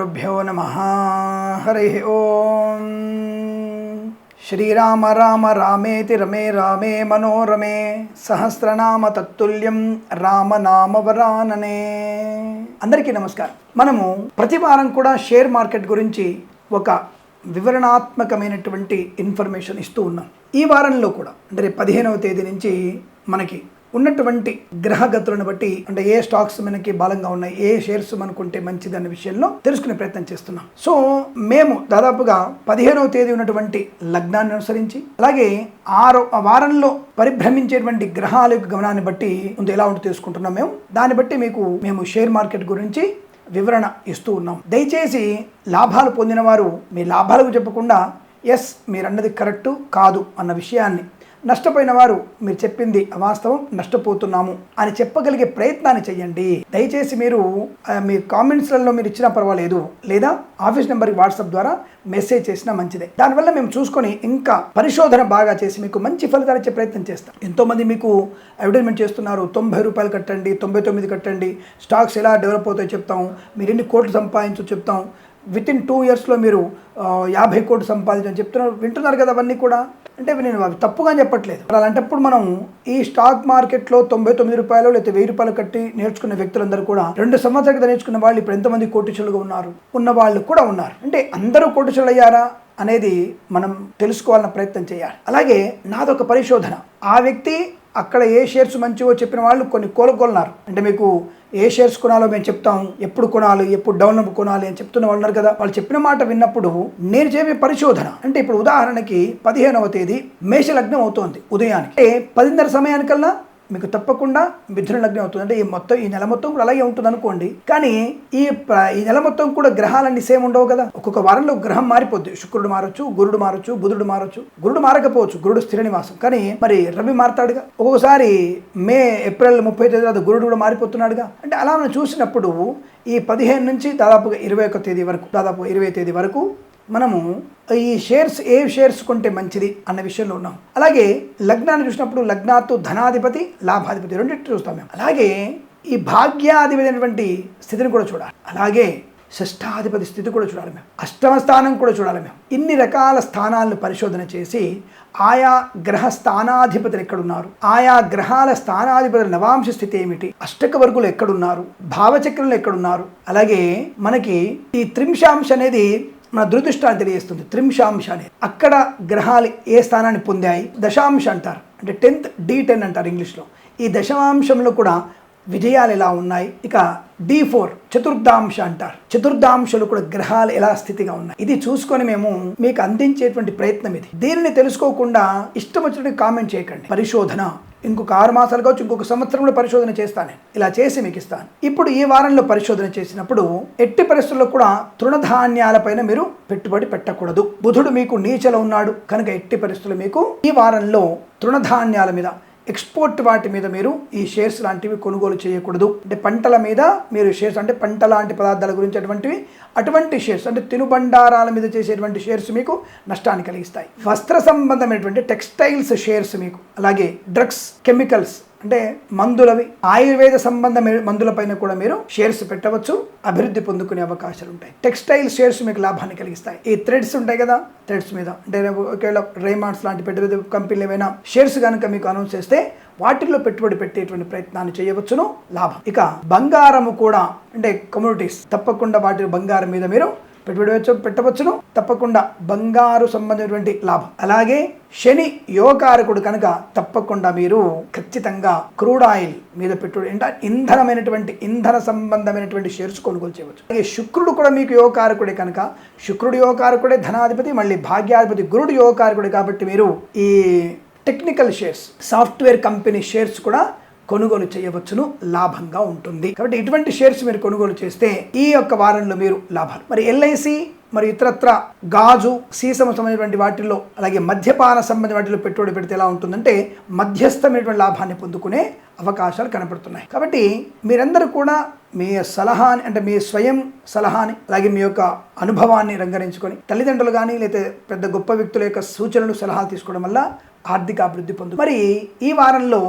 శ్రీగురుభ్యో నమ హరి ఓం శ్రీరామ రామ రామేతి రమే రామే మనోరమే సహస్రనామ తత్తుల్యం రామనామ వరాననే అందరికీ నమస్కారం. మనము ప్రతి వారం కూడా షేర్ మార్కెట్ గురించి ఒక వివరణాత్మకమైనటువంటి ఇన్ఫర్మేషన్ ఇస్తూ ఉన్నాం. ఈ వారంలో కూడా అంటే పదిహేనవ తేదీ నుంచి మనకి ఉన్నటువంటి గ్రహగతులను బట్టి అంటే ఏ స్టాక్స్ మనకి బలంగా ఉన్నాయి ఏ షేర్స్ మనకుంటే మంచిది అనే విషయంలో తెలుసుకునే ప్రయత్నం చేస్తున్నాం. సో మేము దాదాపుగా పదిహేనవ తేదీ ఉన్నటువంటి లగ్నాన్ని అనుసరించి అలాగే ఆరో ఆ వారంలో పరిభ్రమించేటువంటి గ్రహాల యొక్క గమనాన్ని బట్టి ముందు ఎలా ఉంటుందో తెలుసుకుంటున్నాం మేము. దాన్ని బట్టి మీకు మేము షేర్ మార్కెట్ గురించి వివరణ ఇస్తూ ఉన్నాం. దయచేసి లాభాలు పొందిన వారు మీ లాభాలకు చెప్పకుండా ఎస్ మీరన్నది కరెక్టు కాదు అన్న విషయాన్ని నష్టపోయిన వారు మీరు చెప్పింది వాస్తవం నష్టపోతున్నాము అని చెప్పగలిగే ప్రయత్నాన్ని చేయండి దయచేసి మీరు మీ కామెంట్స్లలో మీరు ఇచ్చినా పర్వాలేదు లేదా ఆఫీస్ నెంబర్కి వాట్సాప్ ద్వారా మెసేజ్ చేసినా మంచిదే. దానివల్ల మేము చూసుకొని ఇంకా పరిశోధన బాగా చేసి మీకు మంచి ఫలితాలు ఇచ్చే ప్రయత్నం చేస్తాం. ఎంతోమంది మీకు అడ్వర్టైజ్మెంట్ చేస్తున్నారు తొంభై రూపాయలు కట్టండి తొంభై తొమ్మిది కట్టండి స్టాక్స్ ఎలా డెవలప్ అవుతాయో చెప్తాం మీరు ఎన్ని కోట్లు సంపాదించో చెప్తాం విత్ ఇన్ టూ ఇయర్స్లో మీరు యాభై కోట్లు సంపాదించని చెప్తున్నారు వింటున్నారు కదా అవన్నీ కూడా. అంటే నేను అవి తప్పుగా చెప్పట్లేదు. అలాంటప్పుడు మనం ఈ స్టాక్ మార్కెట్లో తొంభై తొమ్మిది రూపాయలు లేకపోతే వెయ్యి రూపాయలు కట్టి నేర్చుకున్న వ్యక్తులందరూ కూడా రెండు సంవత్సరాల క్రితం నేర్చుకున్న వాళ్ళు ఇప్పుడు ఎంతమంది కోటిచులుగా ఉన్నారు? ఉన్న వాళ్ళు కూడా ఉన్నారు. అంటే అందరూ కోటిచులు అయ్యారా అనేది మనం తెలుసుకోవాలన్న ప్రయత్నం చేయాలి. అలాగే నాదొక పరిశోధన. ఆ వ్యక్తి అక్కడ ఏ షేర్స్ మంచివో చెప్పిన వాళ్ళు కొన్ని కోలుకొన్నారు అంటే మీకు ఏ షేర్స్ కొనాలో మేము చెప్తాం ఎప్పుడు కొనాలి ఎప్పుడు డౌన్ కొనాలి అని చెప్తున్న వాళ్ళు ఉన్నారు కదా. వాళ్ళు చెప్పిన మాట విన్నప్పుడు నేను చెప్పే పరిశోధన. అంటే ఇప్పుడు ఉదాహరణకి పదిహేనవ తేదీ మేష లగ్నం అవుతోంది ఉదయానికి. అంటే పదిన్నర సమయానికల్లా మీకు తప్పకుండా మిథున లగ్నం అవుతుంది. అంటే ఈ మొత్తం ఈ నెల మొత్తం కూడా అలాగే ఉంటుంది అనుకోండి. కానీ ఈ ఈ నెల మొత్తం కూడా గ్రహాలన్నీ సేమ్ ఉండవు కదా. ఒక్కొక్క వారంలో గ్రహం మారిపోద్ది. శుక్రుడు మారొచ్చు గురుడు మారొచ్చు బుధుడు మారొచ్చు. గురుడు మారకపోవచ్చు గురుడు స్థిర నివాసం. కానీ మరి రవి మారతాడుగా? ఒక్కొక్కసారి మే ఏప్రిల్ ముప్పై తేదీ తర్వాత గురుడు కూడా మారిపోతున్నాడుగా? అంటే అలా మనం చూసినప్పుడు ఈ పదిహేను నుంచి దాదాపుగా ఇరవై ఒక్క తేదీ వరకు దాదాపు ఇరవై తేదీ వరకు మనము ఈ షేర్స్ ఏ షేర్స్ కొంటే మంచిది అన్న విషయంలో ఉన్నాం. అలాగే లగ్నాన్ని చూసినప్పుడు లగ్నాత్తు ధనాధిపతి లాభాధిపతి రెండింటి చూస్తాం మేము. అలాగే ఈ భాగ్యాధిపతి అయినటువంటి స్థితిని కూడా చూడాలి. అలాగే షష్టాధిపతి స్థితి కూడా చూడాలి మేము. అష్టమ స్థానం కూడా చూడాలి మేము. ఇన్ని రకాల స్థానాలను పరిశోధన చేసి ఆయా గ్రహ స్థానాధిపతులు ఎక్కడున్నారు? ఆయా గ్రహాల స్థానాధిపతుల నవాంశ స్థితి ఏమిటి? అష్టక వర్గులు ఎక్కడున్నారు? భావచక్రంలో ఎక్కడున్నారు? అలాగే మనకి ఈ త్రింశాంశ అనేది మన దురదృష్టాన్ని తెలియజేస్తుంది. త్రింశాంశ అనేది అక్కడ గ్రహాలు ఏ స్థానాన్ని పొందాయి? దశాంశ అంటారు. అంటే టెన్త్ డి టెన్ అంటారు ఇంగ్లీష్లో. ఈ దశాంశంలో కూడా విజయాలు ఎలా ఉన్నాయి? ఇక డి ఫోర్ చతుర్థాంశ అంటారు. చతుర్థాంశలు కూడా గ్రహాలు ఎలా స్థితిగా ఉన్నాయి? ఇది చూసుకొని మేము మీకు అందించేటువంటి ప్రయత్నం ఇది. దీనిని తెలుసుకోకుండా ఇష్టం వచ్చినట్టు కామెంట్ చేయకండి. పరిశోధన ఇంకొక ఆరు మాసాలు కావచ్చు ఇంకొక సంవత్సరంలో పరిశోధన చేస్తాను. ఇలా చేసి మీకు ఇస్తాను. ఇప్పుడు ఈ వారంలో పరిశోధన చేసినప్పుడు ఎట్టి పరిస్థితుల్లో కూడా తృణధాన్యాలపైన మీరు పెట్టుబడి పెట్టకూడదు. బుధుడు మీకు నీచలో ఉన్నాడు. కనుక ఎట్టి పరిస్థితులు మీకు ఈ వారంలో తృణధాన్యాల మీద ఎక్స్పోర్ట్ వాటి మీద మీరు ఈ షేర్స్ లాంటివి కొనుగోలు చేయకూడదు. అంటే పంటల మీద మీరు షేర్స్ అంటే పంట లాంటి పదార్థాల గురించి అటువంటివి అటువంటి షేర్స్ అంటే తినుబండారాల మీద చేసేటువంటి షేర్స్ మీకు నష్టాన్ని కలిగిస్తాయి. వస్త్ర సంబంధమైనటువంటి టెక్స్టైల్స్ షేర్స్ మీకు అలాగే డ్రగ్స్ కెమికల్స్ అంటే మందులవి ఆయుర్వేద సంబంధ మందులపైన కూడా మీరు షేర్స్ పెట్టవచ్చు అభివృద్ధి పొందుకునే అవకాశాలు ఉంటాయి టెక్స్టైల్ షేర్స్ మీకు లాభాన్ని కలిగిస్తాయి. ఈ థ్రెడ్స్ ఉంటాయి కదా థ్రెడ్స్ మీద. అంటే ఒకవేళ రేమాండ్స్ లాంటి పెద్ద పెద్ద కంపెనీలు ఏమైనా షేర్స్ కనుక మీకు అనౌన్స్ చేస్తే వాటిల్లో పెట్టుబడి పెట్టేటువంటి ప్రయత్నాన్ని చేయవచ్చును లాభం. ఇక బంగారము కూడా అంటే కమ్యూనిటీస్ తప్పకుండా వాటి బంగారం మీద మీరు పెట్టుబడి పెట్టవచ్చును. తప్పకుండా బంగారు సంబంధించినటువంటి లాభం. అలాగే శని యోగకారకుడు కనుక తప్పకుండా మీరు ఖచ్చితంగా క్రూడ్ ఆయిల్ మీద పెట్టుబడి అంటే ఇంధనమైనటువంటి ఇంధన సంబంధమైనటువంటి షేర్స్ కొనుగోలు చేయవచ్చు. అలాగే శుక్రుడు కూడా మీకు యోగకారకుడే కనుక. శుక్రుడు యోగకారకుడే ధనాధిపతి మళ్ళీ భాగ్యాధిపతి గురుడు యోగకారకుడే కాబట్టి మీరు ఈ technical shares software company shares కూడా కొనుగోలు చేయవచ్చును లాభంగా ఉంటుంది. కాబట్టి ఇటువంటి షేర్స్ మీరు కొనుగోలు చేస్తే ఈ యొక్క వారంలో మీరు లాభాలు. మరి ఎల్ఐసి మరి ఇతరత్ర గాజు సీసమ సంబంధించినటువంటి వాటిల్లో అలాగే మద్యపాన సంబంధించిన వాటిలో పెట్టుబడి పెడితే ఎలా ఉంటుందంటే మధ్యస్థమైనటువంటి లాభాన్ని పొందుకునే అవకాశాలు కనపడుతున్నాయి. కాబట్టి మీరందరూ కూడా మీ సలహాని అంటే మీ స్వయం సలహాని అలాగే మీ యొక్క అనుభవాన్ని రంగరించుకొని తల్లిదండ్రులు కానీ లేదా పెద్ద గొప్ప వ్యక్తుల యొక్క సూచనలు సలహాలు తీసుకోవడం వల్ల ఆర్థిక అభివృద్ధి పొందు. మరి ఈ వారంలో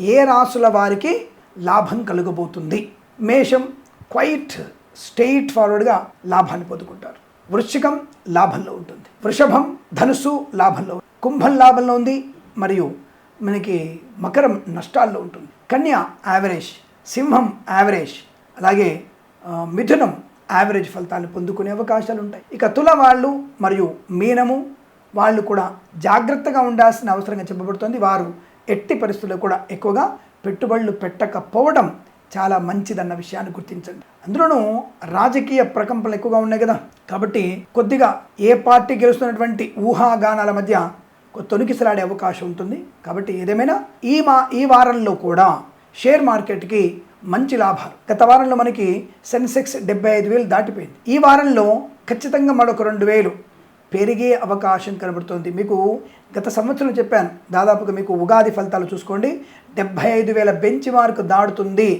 ఏ రాసుల వారికి లాభం కలుగబోతుంది? మేషం క్వైట్ స్ట్రెయిట్ ఫార్వర్డ్గా లాభాన్ని పొందుకుంటారు. వృశ్చికం లాభంలో ఉంటుంది. వృషభం ధనుసు లాభంలో కుంభం లాభంలో ఉంది మరియు మనకి మకరం నష్టాల్లో ఉంటుంది. కన్య యావరేజ్ సింహం యావరేజ్ అలాగే మిథునం యావరేజ్ ఫలితాలు పొందుకునే అవకాశాలు ఉంటాయి. ఇక తుల వాళ్ళు మరియు మీనము వాళ్ళు కూడా జాగ్రత్తగా ఉండాల్సిన అవసరంగా చెప్పబడుతుంది. వారు ఎట్టి పరిస్థితుల్లో కూడా ఎక్కువగా పెట్టుబడులు పెట్టకపోవడం చాలా మంచిదన్న విషయాన్ని గుర్తించండి. అందులోనూ రాజకీయ ప్రకంపనలు ఎక్కువగా ఉన్నాయి కదా. కాబట్టి కొద్దిగా ఏ పార్టీ గెలుస్తున్నటువంటి ఊహాగానాల మధ్య తొలికిసలాడే అవకాశం ఉంటుంది. కాబట్టి ఏదేమైనా ఈ మా ఈ వారంలో కూడా షేర్ మార్కెట్కి మంచి లాభాలు. గత వారంలో మనకి సెన్సెక్స్ డెబ్బై ఐదు వేలు దాటిపోయింది. ఈ వారంలో ఖచ్చితంగా మరొక రెండు వేలు పెరిగే అవకాశం కనబడుతుంది. మీకు గత సంవత్సరం చెప్పాను దాదాపుగా మీకు ఉగాది ఫలితాలు చూసుకోండి. డెబ్బై ఐదు వేల బెంచ్ మార్క్ దాడుతుంది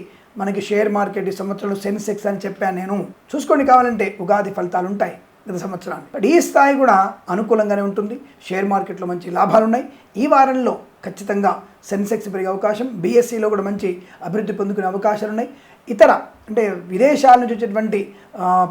మనకి షేర్ మార్కెట్ ఈ సంవత్సరంలో సెన్సెక్స్ అని చెప్పాను నేను. చూసుకోండి కావాలంటే ఉగాది ఫలితాలు ఉంటాయి గత సంవత్సరాన్ని. బట్ ఈ స్థాయి కూడా అనుకూలంగానే ఉంటుంది. షేర్ మార్కెట్లో మంచి లాభాలు ఉన్నాయి. ఈ వారంలో ఖచ్చితంగా సెన్సెక్స్ పెరిగే అవకాశం బీఎస్సీలో కూడా మంచి అభివృద్ధి పొందుకునే అవకాశాలు ఉన్నాయి. ఇతర అంటే విదేశాల నుంచి వచ్చేటువంటి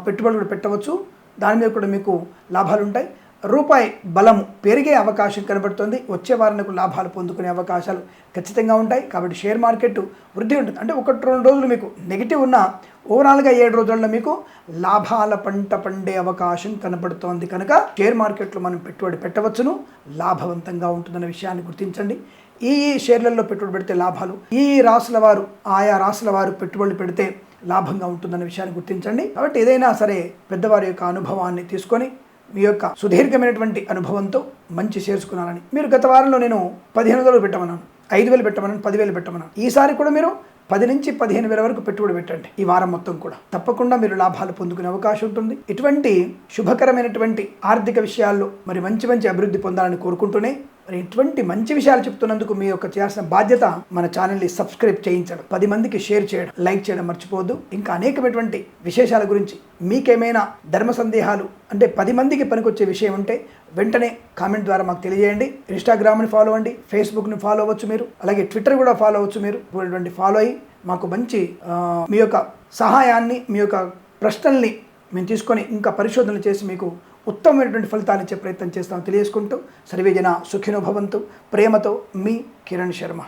పెట్టుబడులు కూడా పెట్టవచ్చు. దాని మీద కూడా మీకు లాభాలు ఉంటాయి రూపాయి బలము పెరిగే అవకాశం కనబడుతుంది. వచ్చే వారానికి లాభాలు పొందుకునే అవకాశాలు ఖచ్చితంగా ఉంటాయి. కాబట్టి షేర్ మార్కెట్ వృద్ధి ఉంటుంది. అంటే ఒకటి రెండు రోజులు మీకు నెగిటివ్ ఉన్న ఓవరాల్గా ఏడు రోజుల్లో మీకు లాభాల పంట పండే అవకాశం కనబడుతోంది కనుక షేర్ మార్కెట్లో మనం పెట్టుబడి పెట్టవచ్చును. లాభవంతంగా ఉంటుందన్న విషయాన్ని గుర్తించండి. ఈ ఈ షేర్లలో పెట్టుబడి పెడితే లాభాలు ఈ రాసుల వారు ఆయా రాసుల వారు పెట్టుబడులు పెడితే లాభంగా ఉంటుందన్న విషయాన్ని గుర్తించండి. కాబట్టి ఏదైనా సరే పెద్దవారి యొక్క అనుభవాన్ని తీసుకొని మీ యొక్క సుదీర్ఘమైనటువంటి అనుభవంతో మంచి చేర్చుకున్నారని మీరు గత వారంలో నేను పదిహేను వందలు పెట్టమన్నాను. ఐదు వేలు పెట్టమన్నాను పదివేలు పెట్టమన్నాను. ఈసారి కూడా మీరు పది నుంచి పదిహేను వేల వరకు పెట్టుబడి పెట్టండి. ఈ వారం మొత్తం కూడా. తప్పకుండా మీరు లాభాలు పొందుకునే అవకాశం ఉంటుంది. ఇటువంటి శుభకరమైనటువంటి ఆర్థిక విషయాల్లో మరి మంచి మంచి అభివృద్ధి పొందాలని కోరుకుంటూనే మరి ఇటువంటి మంచి విషయాలు చెప్తున్నందుకు మీ యొక్క చేయాల్సిన బాధ్యత మన ఛానల్ని సబ్స్క్రైబ్ చేయించడం పది మందికి షేర్ చేయడం లైక్ చేయడం మర్చిపోవద్దు. ఇంకా అనేకమైనటువంటి విశేషాల గురించి మీకేమైనా ధర్మ సందేహాలు అంటే పది మందికి పనికొచ్చే విషయం ఉంటే వెంటనే కామెంట్ ద్వారా మాకు తెలియజేయండి. ఇన్స్టాగ్రామ్ని ఫాలో అవ్వండి ఫేస్బుక్ని ఫాలో అవ్వచ్చు మీరు అలాగే ట్విట్టర్ కూడా ఫాలో అవ్వచ్చు మీరు. ఇటువంటి ఫాలో అయ్యి మాకు మంచి మీ యొక్క సహాయాన్ని మీ యొక్క ప్రశ్నల్ని మేము తీసుకొని ఇంకా పరిశోధనలు చేసి మీకు ఉత్తమమైనటువంటి ఫలితాలు ఇచ్చే ప్రయత్నం చేస్తామని తెలియజేసుకుంటూ సర్వేజన సుఖినో భవంతు. ప్రేమతో మీ కిరణ్ శర్మ.